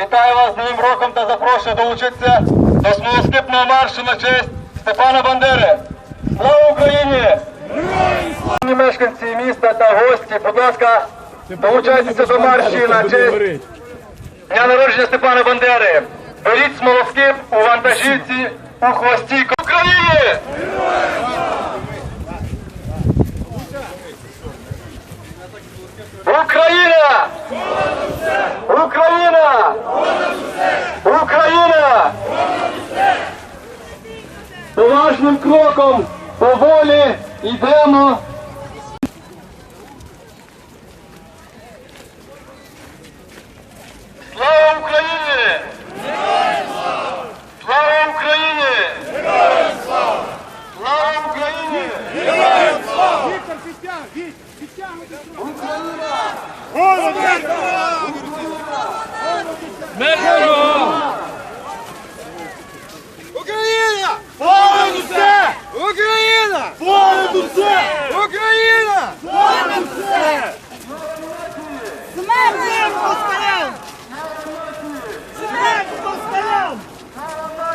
Вітаю вас з Новим роком та запрошую долучитися до смолоскипного маршу на честь Степана Бандери. Слава Україні! Мешканці міста та гості, будь ласка, долучайтеся до марші на честь дня народження Степана Бандери. Беріть смолоскип у вантажівці у хвості України! Україна! Україна! Україна! Поважним кроком поволі йдемо. Слава Україні! Слава Україні! Слава Україні! Віктор, підтяг, Віть, підтягуйте Україна!